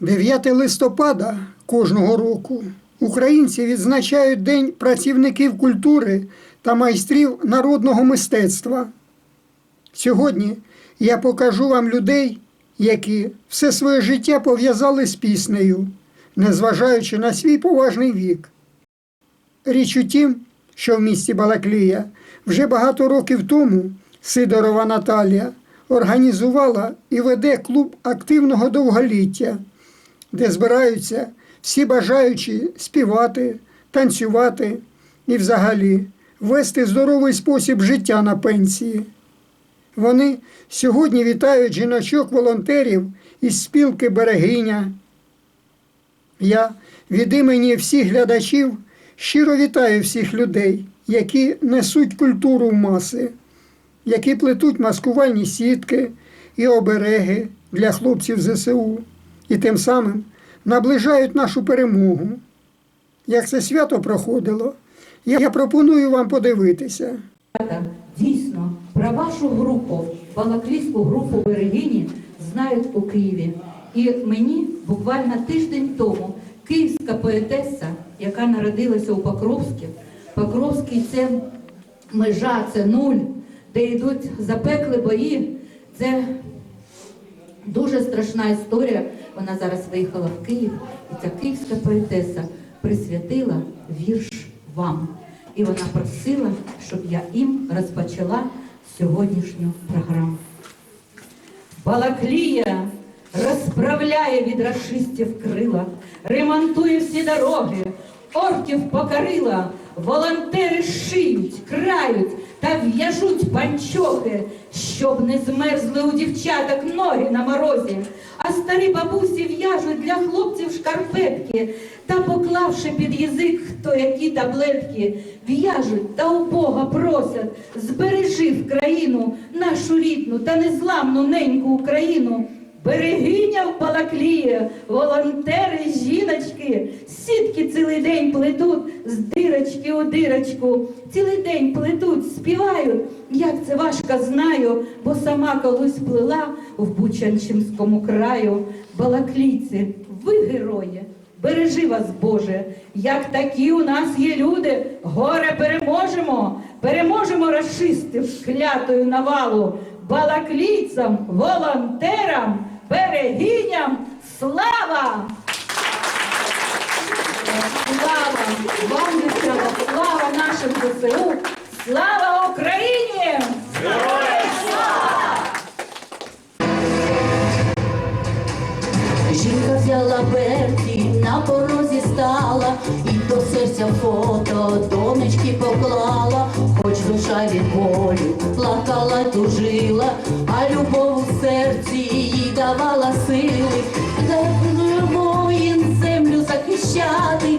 9 листопада кожного року українці відзначають День працівників культури та майстрів народного мистецтва. Сьогодні я покажу вам людей, які все своє життя пов'язали з піснею, незважаючи на свій поважний вік. Річ у тім, що в місті Балаклія вже багато років тому Сидорова Наталія організувала і веде клуб активного довголіття, де збираються всі бажаючі співати, танцювати і взагалі вести здоровий спосіб життя на пенсії. Вони сьогодні вітають жіночок-волонтерів із спілки Берегиня. Я від імені всіх глядачів щиро вітаю всіх людей, які несуть культуру в маси, які плетуть маскувальні сітки і обереги для хлопців ЗСУ і тим самим наближають нашу перемогу. Як це свято проходило, я пропоную вам подивитися. Дійсно, про вашу групу, балаклійську групу Берегині, знають у Києві. І мені буквально тиждень тому київська поетеса, яка народилася у Покровську, Покровський це межа, це нуль, де йдуть запекли бої. Це дуже страшна історія. Вона зараз виїхала в Київ, і ця київська поетеса присвятила вірш вам. І вона просила, щоб я їм розпочала сьогоднішню програму. Балаклія розправляє від рашистів крила, ремонтує всі дороги, орків покорила, волонтери шиють, крають та в'яжуть панчохи, щоб не змерзли у дівчаток ноги на морозі. А старі бабусі в'яжуть для хлопців шкарпетки та, поклавши під язик хто які таблетки, в'яжуть та у Бога просять, збережи в країну нашу рідну та незламну неньку Україну. Берегиня в Балаклії, волонтери, жіночки, сітки цілий день плетуть з дирочки у дирочку, цілий день плетуть, співають. Як це важко знаю, бо сама колись плела в Бучанчинському краю. Балаклійці, ви герої, бережи вас, Боже, як такі у нас є люди, горе переможемо, переможемо расистів клятою навалу, балаклійцям, волонтерам, берегиням, слава! Слава вам, дівчата, слава нашим ЗСУ, слава Україні! Жінка взяла Берті, на порозі стала, серця фото донечки поклала, хоч душа від болю плакала, тужила, а любов у серці їй давала сили, де воїн землю захищати,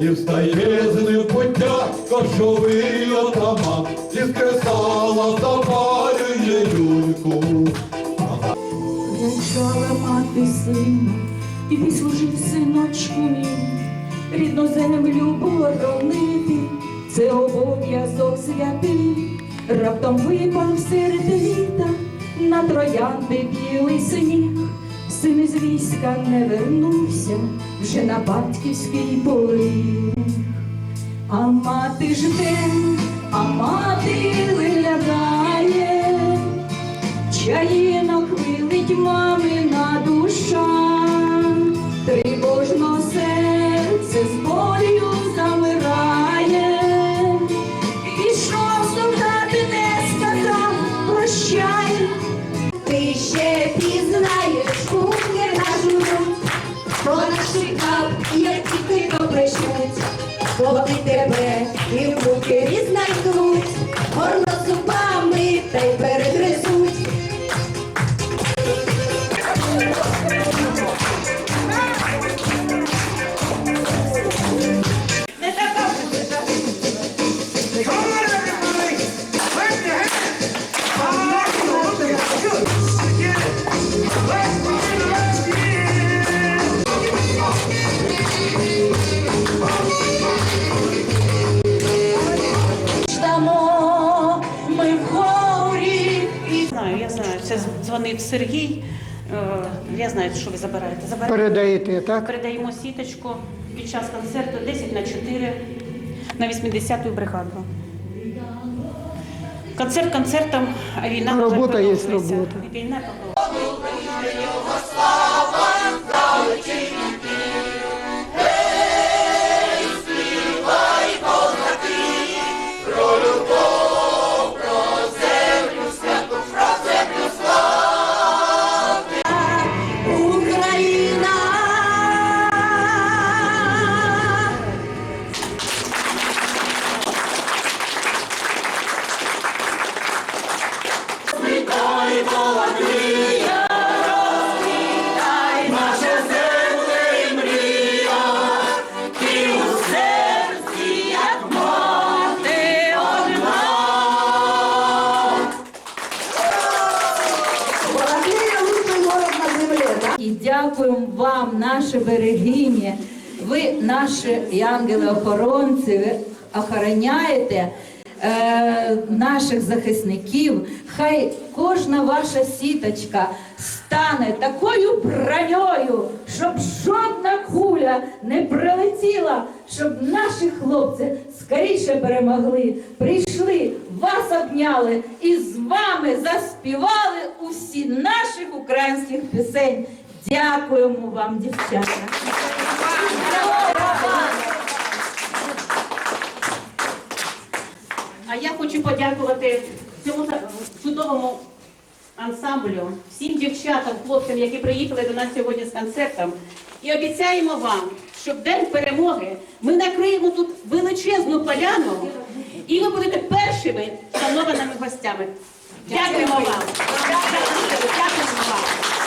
і встає з ним пуття кошовий отаман, і з кресала запалює люльку. Вінчала мати сина, і служив синочку мій, рідну землю боронити, це обов'язок святий, раптом випав серед літа, на троянди білий сніг, син із війська не вернувся, вже на батьківський поріг. А мати жде, а мати виглядає, Чаїнок вилить мами на тривожно Bobby. Це дзвонив Сергій. Е, Я знаю, що ви забираєте. Забираєте. Передаєте, так? Передаємо сіточку під час концерту 10 на 4 на 80-ту бригаду. Концерт концертом, а війна А робота є робота. Війна продовжується. Вам, наші берегині. Ви наші ангели-охоронці, ви охороняєте е, наших захисників. Хай кожна ваша сіточка стане такою броньою, щоб жодна куля не прилетіла, щоб наші хлопці скоріше перемогли, прийшли, вас обняли і з вами заспівали усі наших українських пісень. Дякуємо вам, дівчата. А я хочу подякувати цьому чудовому ансамблю, всім дівчатам, хлопцям, які приїхали до нас сьогодні з концертом. І обіцяємо вам, що в день перемоги ми накриємо тут величезну поляну, і ви будете першими шанованими гостями. Дякуємо вам. Дякуємо вам.